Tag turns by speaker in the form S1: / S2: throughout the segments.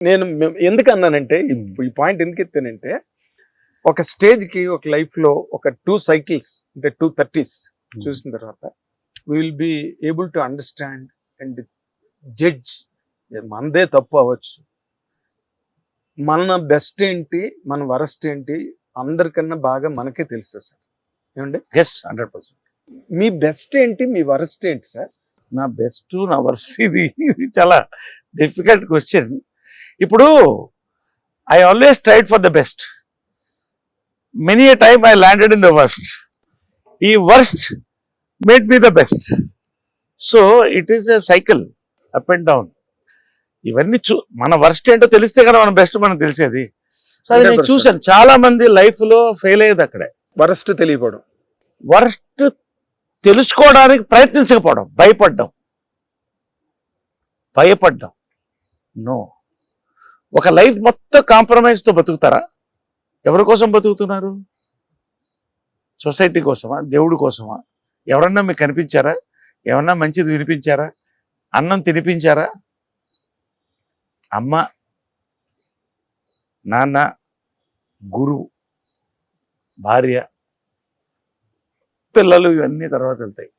S1: నేను ఎందుకు అన్నానంటే ఈ- పాయింట్ ఎందుకు ఎత్తానంటే ఒక స్టేజ్కి ఒక లైఫ్లో ఒక టూ సైకిల్స్ అంటే టూ థర్టీస్ చూసిన తర్వాత will be able to understand and judge మనదే తప్పు అవ్వచ్చు. మన బెస్ట్ ఏంటి మన వరస్ట్ ఏంటి అందరికన్నా బాగా మనకే తెలుసు సార్. ఏమండి?
S2: ఎస్ హండ్రెడ్ పర్సెంట్
S1: మీ బెస్ట్ ఏంటి మీ వరస్ట్ ఏంటి సార్?
S2: నా బెస్ట్ నా వర్స్ట్ ఇది ఇది చాలా డిఫికల్ట్ క్వశ్చన్ ఇప్పుడు I always tried for the best many a time I landed in the worst ఈ worst made me the best so it is a cycle up and down ఇవన్నీ చూ మన worst ఏంటో తెలిస్తే కదా మన బెస్ట్ మనకు తెలిసేది. సో అది నేను
S1: 100%.
S2: చూశాను. చాలా మంది లైఫ్లో ఫెయిల్ అయ్యేది అక్కడే.
S1: వరస్ట్ తెలియపోవడం.
S2: వరస్ట్ తెలుసుకోవడానికి ప్రయత్నించకపోవడం. భయపడ్డం. భయపడ్డం. నో ఒక లైఫ్ మొత్తం కాంప్రమైజ్తో బతుకుతారా? ఎవరి కోసం బతుకుతున్నారు? సొసైటీ కోసమా? దేవుడి కోసమా? ఎవరన్నా మీకు కనిపించారా? ఏమన్నా మంచిది వినిపించారా? అన్నం తినిపించారా? అమ్మ నాన్న గురువు భార్య పిల్లలు ఇవన్నీ తర్వాత వెళ్తాయి.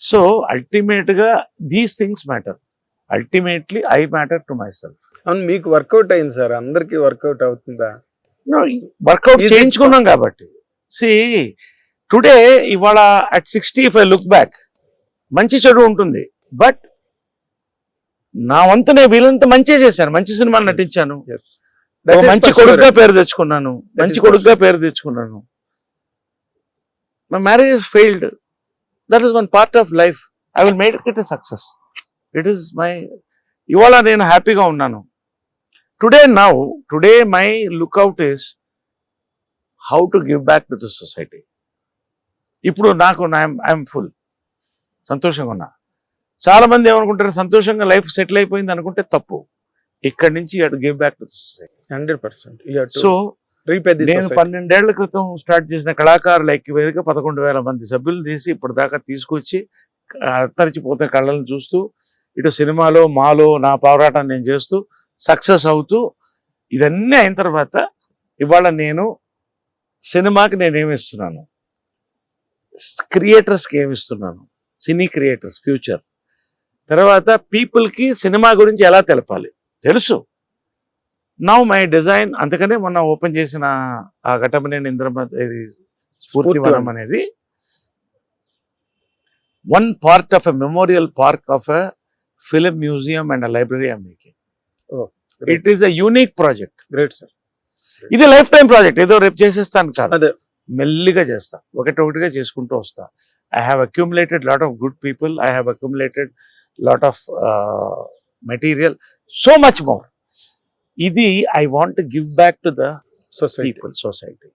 S2: సో అల్టిమేట్గా these things matter ultimately I matter to myself
S1: అవును మీకు వర్కౌట్ అయింది సార్. అందరికి వర్కౌట్ అవుతుందా?
S2: వర్కౌట్ చేయించుకున్నాం కాబట్టి. సి టుడే ఇవాళ at sixty if I look back మంచి చెడు ఉంటుంది. బట్ నా వంతు నేను వీలంత మంచి చేశాను. మంచి సినిమాలు నటించాను. మంచి కొడుకుగా పేరు తెచ్చుకున్నాను. మంచి కొడుకుగా పేరు తెచ్చుకున్నాను. My marriage failed that is one part of life I will make it a success it is my ఇవాళ నేను హ్యాపీగా ఉన్నాను. Today now today my lookout is how to give back to the society ఇప్పుడు నాకు I'm full సంతోషంగా ఉన్నా. చాలా మంది ఏమనుకుంటారు? సంతోషంగా లైఫ్ సెటిల్ అయిపోయింది అనుకుంటే తప్పు. ఇక్కడి నుంచి అటు give back to
S1: society hundred
S2: percent.
S1: So
S2: నేను పన్నెండేళ్ళ క్రితం స్టార్ట్ చేసిన కళాకారుల ఐక్యవేదిక పదకొండు వేల మంది సభ్యులు తీసి ఇప్పటిదాకా తీసుకొచ్చి అంతరించిపోతున్న కళ్ళను చూస్తూ ఇటు సినిమాలో మాలో నా పోరాటం నేను చేస్తూ సక్సెస్ అవుతూ ఇవన్నీ అయిన తర్వాత ఇవాళ నేను సినిమాకి నేను ఏమిస్తున్నాను? క్రియేటర్స్కి ఏమిస్తున్నాను? సినీ క్రియేటర్స్ ఫ్యూచర్. తర్వాత పీపుల్కి సినిమా గురించి ఎలా తెలపాలి? తెలుసు. నౌ మై డిజైన్ అందుకనే మొన్న ఓపెన్ చేసిన ఆ ఘటమనేని ఇంద్రమ ఇది స్ఫూర్తివనం అనేది. One part of a memorial park of a film museum and library I'm
S1: making.
S2: It is a unique project
S1: great sir
S2: ఇది లైఫ్ టైం ప్రాజెక్ట్ ఏదో రేపు చేసేస్తాను కాదు.
S1: అదే.
S2: మెల్లిగా చేస్తా. ఒకటి ఒకటిగా చేసుకుంటూ వస్తా. I have accumulated lot of good people I have accumulated lot of material so much more ఇది I want give back to the
S1: society
S2: people society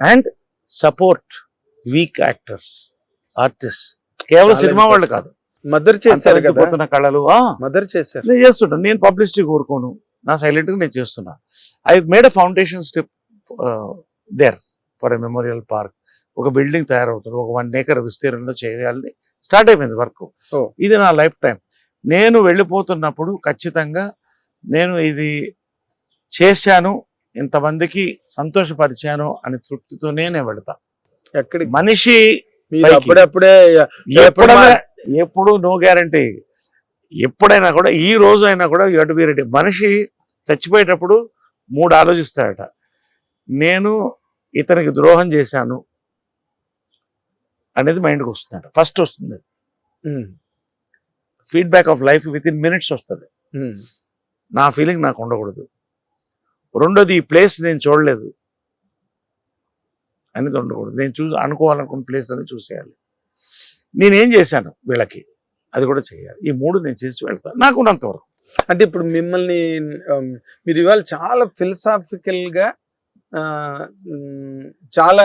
S2: and support weak actors artist కేవలం సినిమా. వాళ్ళు కాదు.
S1: మదర్ చేశారు కదా.
S2: పోతున్న కళలు
S1: mother చేశారు.
S2: నేను చేస్తుంటాను నేను పబ్లిసిటీ కోరుకోను. నా సైలెంట్గా నేను చేస్తున్నా. I made a foundation step there for a memorial park. ఒక బిల్డింగ్ తయారవుతుంది. ఒక వన్ ఏకర్ విస్తీర్ణంలో చేయాలని స్టార్ట్ అయిపోయింది వర్క్. ఇది నా లైఫ్ టైం నేను వెళ్ళిపోతున్నప్పుడు ఖచ్చితంగా నేను ఇది చేశాను ఇంతమందికి సంతోషపరిచాను అని తృప్తితోనే నేను వెళ్తా. మనిషి ఎప్పుడైనా ఎప్పుడు నో గ్యారంటీ. ఎప్పుడైనా కూడా ఈ రోజు అయినా కూడా యూ టు బి రెడీ. మనిషి చచ్చిపోయేటప్పుడు మూడు ఆలోచిస్తాడట. నేను ఇతనికి ద్రోహం చేశాను అనేది మైండ్కి వస్తుందట. ఫస్ట్ వస్తుంది. Feedback of life within minutes వస్తుంది. నా ఫీలింగ్ నాకు ఉండకూడదు. రెండోది ఈ ప్లేస్ నేను చూడలేదు అనేది ఉండకూడదు. నేను చూ అనుకోవాలనుకున్న ప్లేస్ అనేది చూసేయాలి. నేనేం చేశాను వీళ్ళకి? అది కూడా చేయాలి. ఈ మూడు నేను చేసి వెళ్తాను నాకు ఉన్నంత వరకు
S1: అంటే ఇప్పుడు మిమ్మల్ని మీరు ఇవాళ చాలా ఫిలసాఫికల్గా చాలా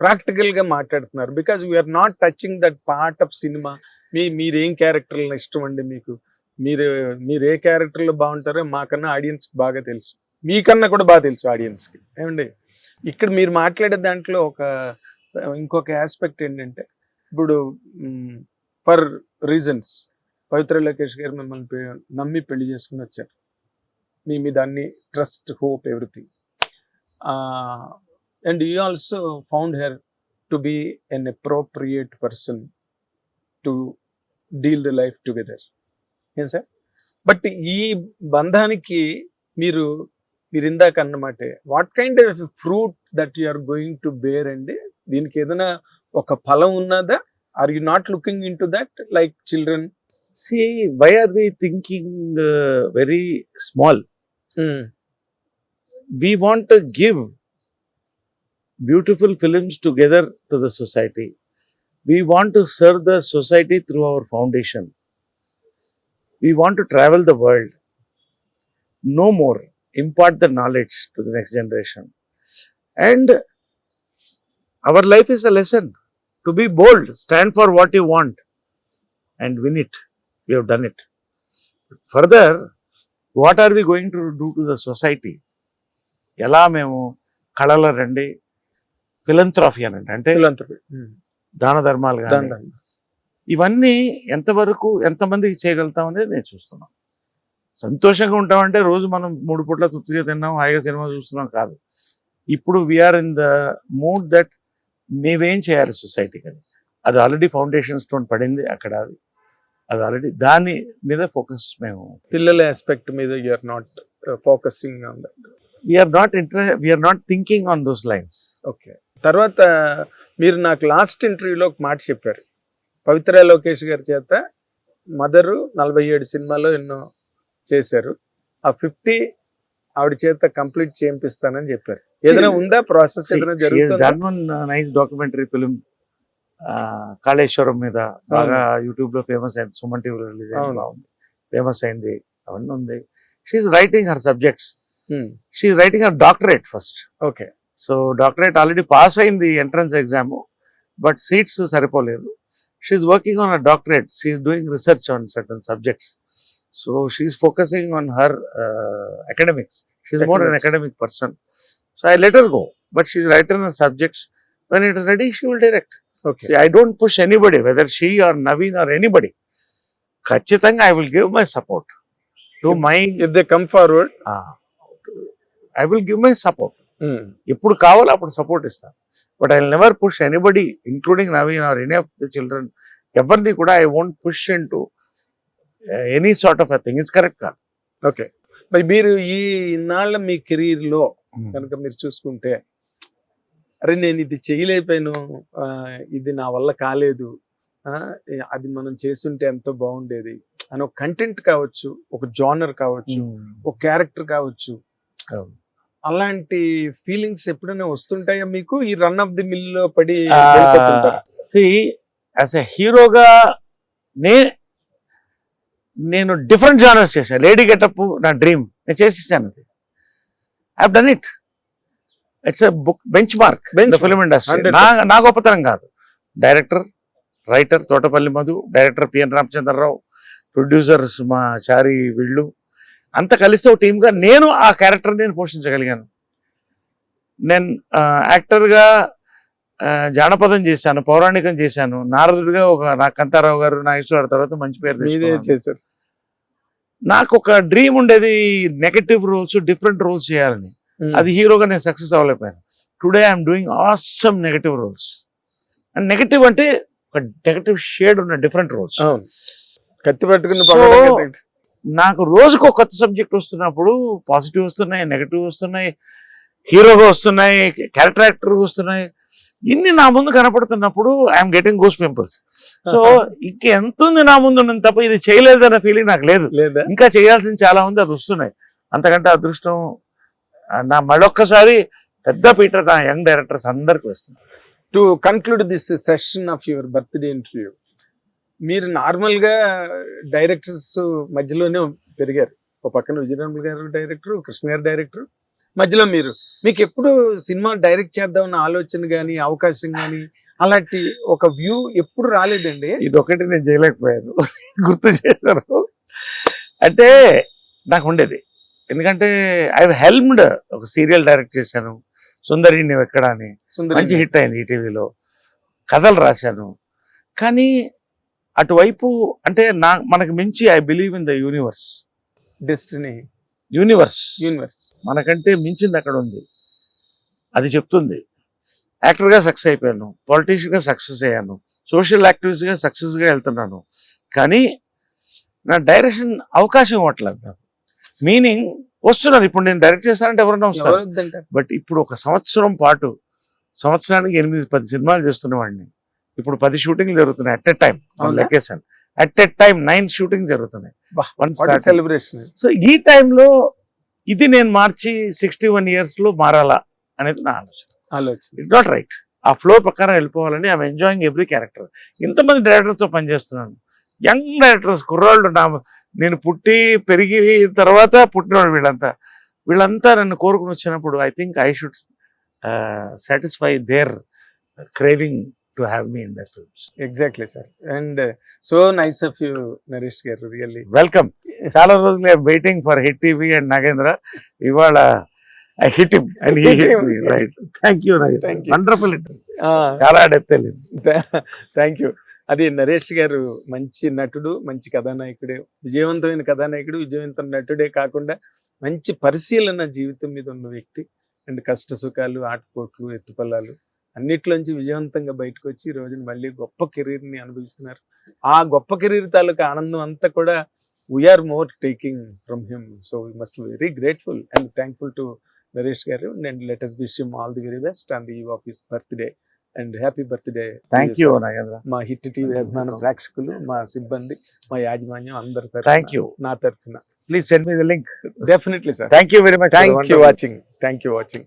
S1: ప్రాక్టికల్గా మాట్లాడుతున్నారు. Because we're not touching that part of cinema మీ మీరేం క్యారెక్టర్లు ఇష్టం అండి మీకు? మీరు మీరు ఏ క్యారెక్టర్లో బాగుంటారో మాకన్నా ఆడియన్స్ బాగా తెలుసు. మీకన్నా కూడా బాగా తెలుసు ఆడియన్స్కి ఏమండి? ఇక్కడ మీరు మాట్లాడే దాంట్లో ఒక ఇంకొక ఆస్పెక్ట్ ఏంటంటే ఇప్పుడు ఫర్ రీజన్స్ పవిత్ర లోకేష్ గారు మిమ్మల్ని నమ్మి పెళ్ళి చేసుకుని వచ్చారు. మీ మీద అన్ని trust hope everything. And you also found her to be an appropriate person to deal the life together. ఏం సార్? బట్ ఈ బంధానికి మీరు మీరు ఇందాక అన్నమాట what kind of fruit that you are going to bear అండి? దీనికి ఏదైనా ఒక ఫలం ఉన్నదా are you not looking in to that like children
S2: See, why are we thinking uh, very small? We want to give beautiful films together to the society. We want to serve the society through our foundation. We want to travel the world. No more. Impart the knowledge to the next generation. And our life is a lesson To be bold, stand for what you want, and win it. We have done it. Further, what are we going to do to the society? ఎలా మేము కళలో రండి ఫిలంథ్రఫీ అనండి అంటే దాన ధర్మాలు కానీ ఇవన్నీ ఎంతవరకు ఎంతమందికి చేయగలుగుతాం అనేది నేను చూస్తున్నాను సంతోషంగా ఉంటామంటే రోజు మనం మూడు పూట్ల తృప్తిగా తిన్నాం హాయిగా సినిమా చూస్తున్నాం కాదు ఇప్పుడు we're in the mood that మేమేం చేయాలి సొసైటీకి అని అది ఆల్రెడీ ఫౌండేషన్ స్టోన్ పడింది అక్కడ. అది అది ఆల్రెడీ దాని మీద ఫోకస్ మేము.
S1: పిల్లల ఆస్పెక్ట్ మీద you are not focusing on that
S2: we're not interest we're not thinking on those lines
S1: okay తర్వాత మీరు నాకు లాస్ట్ ఇంటర్వ్యూలో ఒక మాట చెప్పారు. పవిత్ర లోకేష్ గారి చేత మదరు నలభై ఏడు సినిమాలో ఎన్నో చేశారు. ఆ ఫిఫ్టీ ఆవిడ చేత కంప్లీట్ చేపిస్తానని చెప్పారు. ఏదైనా ఉందా
S2: process nice documentary film Kaleshwaram మీద. బాగా యూట్యూబ్లో ఫేమస్ అయింది. సుమన్ టీవీలో రిలీజ్ అయింది. ఫేమస్ అయింది. అవన్నీ ఉంది. She's writing her
S1: subjects.
S2: She's writing her doctorate first
S1: okay
S2: so doctorate already pass అయింది ఎంట్రన్స్ ఎగ్జామ్ బట్ సీట్స్ సరిపోలేదు. She's working on a doctorate she's doing research on certain subjects so she's focusing on her academics she's more
S1: an.
S2: Academic person so I let her go but she's writer in subjects when it ready she will direct
S1: okay
S2: See, I don't push anybody, whether she or Naveen or anybody. ఖచ్చితంగా I will give my support to my
S1: if they come forward
S2: I will give my support ఎప్పుడు కావాలో అప్పుడు support ఇస్తాను but I never push anybody including Naveen or any of the children ఎవరిని కూడా I won't push into any sort of a thing it's correct కాదు
S1: okay మరి మీరు ఈ ఇన్నాళ్ళ మీ కెరీర్లో కనుక మీరు చూసుకుంటే అరే నేను ఇది చేయలేకపోయాను ఇది నా వల్ల కాలేదు అది మనం చేస్తుంటే ఎంతో బాగుండేది అని ఒక కంటెంట్ కావచ్చు ఒక జానర్ కావచ్చు ఒక క్యారెక్టర్ కావచ్చు. అలాంటి ఫీలింగ్స్ ఎప్పుడైనా వస్తుంటాయా మీకు? ఈ రన్ ఆఫ్ ది మిల్లో పడి?
S2: సి యాజ్ ఎ హీరోగా నే నేను డిఫరెంట్ జానర్స్ చేశాను లేడీ గెటప్ నా డ్రీమ్ నేను చేసేసాను. అది I done it it's book benchmark
S1: Benchmark.
S2: Film industry
S1: 100%.
S2: నా గొప్పతనం కాదు director writer Thotapalli Madhu director PN Ramachandrarao producers మా చారి వీళ్ళు అంత కలిసి ఒక టీమ్గా నేను ఆ క్యారెక్టర్ నేను పోషించగలిగాను నేను యాక్టర్గా జానపదం చేశాను పౌరాణికం చేశాను నారదుడిగా ఒక నా కంతారావు గారు నాగేశ్వర తర్వాత మంచి పేరు.
S1: చేశారు
S2: నాకు ఒక డ్రీమ్ ఉండేది నెగటివ్ రోల్స్ డిఫరెంట్ రోల్స్ చేయాలని. అది హీరోగా నేను success అవ్వలేకపోయాను. Today I'm doing awesome negative roles and negative అంటే ఒక నెగటివ్ షేడ్ ఉన్న డిఫరెంట్ రోల్స్
S1: కత్తి పట్టుకుని
S2: So,
S1: పక్కన
S2: నాకు రోజుకు కొత్త సబ్జెక్ట్ వస్తున్నప్పుడు పాజిటివ్ వస్తున్నాయి నెగటివ్ వస్తున్నాయి హీరోగా వస్తున్నాయి క్యారెక్టర్ యాక్టర్ వస్తున్నాయి. ఇన్ని నా ముందు కనపడుతున్నప్పుడు I'm getting goose pimples so ఇంకెంత ఉంది నా ముందు తప్ప ఇది చేయలేదన్న ఫీలింగ్ నాకు లేదు. ఇంకా చేయాల్సింది చాలా ఉంది అది వస్తున్నాయి. అంతకంటే అదృష్టం నా మళ్ళొక్కసారి పెద్ద పీటర్ నా యంగ్ డైరెక్టర్స్ అందరికి వస్తుంది.
S1: To conclude this session of your birthday interview మీరు నార్మల్గా డైరెక్టర్స్ మధ్యలోనే పెరిగారు. ఒక పక్కన విజయరాములు గారు డైరెక్టర్ కృష్ణ గారు డైరెక్టర్ మధ్యలో మీరు. మీకు ఎప్పుడు సినిమా డైరెక్ట్ చేద్దామన్న ఆలోచన కానీ అవకాశం కానీ అలాంటి ఒక వ్యూ ఎప్పుడు రాలేదండి?
S2: ఇది ఒకటి నేను చేయలేకపోయాను. గుర్తు చేశారు అంటే నాకు ఉండేది ఎందుకంటే ఐ హెల్మ్డ్ ఒక సీరియల్ డైరెక్ట్ చేశాను. సుందరి నువ్వు ఎక్కడ అని.
S1: సుందరి
S2: మంచి హిట్ అయింది ఈటీవీలో కథలు రాశాను. కానీ అటువైపు అంటే నా మనకు మించి I believe in the universe.
S1: Destiny.
S2: Universe.
S1: Universe.
S2: మనకంటే మించింది అక్కడ ఉంది. అది చెప్తుంది. యాక్టర్గా సక్సెస్ అయిపోయాను. పొలిటీషియన్గా సక్సెస్ అయ్యాను. సోషల్ యాక్టివిస్ట్గా సక్సెస్గా వెళ్తున్నాను. కానీ నా డైరెక్షన్ అవకాశం ఇవ్వట్లేదు నాకు. మీనింగ్ వస్తున్నారు. ఇప్పుడు నేను డైరెక్ట్ చేస్తానంటే ఎవరైనా వస్తారు. బట్ ఇప్పుడు ఒక సంవత్సరం పాటు సంవత్సరానికి ఎనిమిది పది సినిమాలు చేస్తున్నవాడిని ఇప్పుడు పది షూటింగ్లు జరుగుతున్నాయి at a time? లెక్కేసాను at a time nine shooting జరుగుతున్నాయి.
S1: సెలబ్రేషన్
S2: సో ఈ టైంలో ఇది నేను మార్చి సిక్స్టీ వన్ ఇయర్స్లో మారాలా అనేది నా ఆలోచన.
S1: ఆలోచన.
S2: ఇట్ నాట్ రైట్ ఆ ఫ్లో ప్రకారం వెళ్ళిపోవాలని ఐఎమ్ ఎంజాయింగ్ ఎవ్రీ క్యారెక్టర్ ఇంతమంది directors తో పనిచేస్తున్నాను. యంగ్ డైరెక్టర్స్ కుర్రాళ్ళు నా నేను పుట్టి పెరిగి తర్వాత పుట్టినవాడు వీళ్ళంతా. వీళ్ళంతా నన్ను కోరుకుని వచ్చినప్పుడు I think I should satisfy their craving to have me in their films
S1: exactly sir and so nice of you Naresh garu really
S2: welcome చాలా రోజులు waiting for Hit TV and Nagendra ఇవాళ I hit and he hit me right thank you
S1: Thank you.
S2: Wonderful చాలా depth
S1: thank you అది నరేష్ గారు మంచి నటుడు మంచి కథానాయకుడే విజయవంతమైన కథానాయకుడు విజయవంతమైన నటుడే కాకుండా మంచి పరిశీలన జీవితం మీద ఉన్న వ్యక్తి. అండ్ కష్ట సుఖాలు ఆటపోట్లు ఎత్తుపల్లాలు. అన్నిట్లోంచి విజయవంతంగా బయటకు వచ్చి ఈ రోజున మళ్ళీ గొప్ప కెరీర్ని అనుభవిస్తున్నారు. ఆ గొప్ప కెరీర్ తాలూకా ఆనందం అంతా కూడా we are more taking from him so we must very grateful and thankful to Naresh garu. And let us wish him all the very best on the eve of his birthday and happy
S2: birthday thank you
S1: మా hit TV అభిమాన ప్రేక్షకులు మా సిబ్బంది మా యాజమాన్యం అందరి
S2: thank you
S1: నా తరఫున.
S2: Please send me the link
S1: definitely sir
S2: thank you very much
S1: thank you watching thank you watching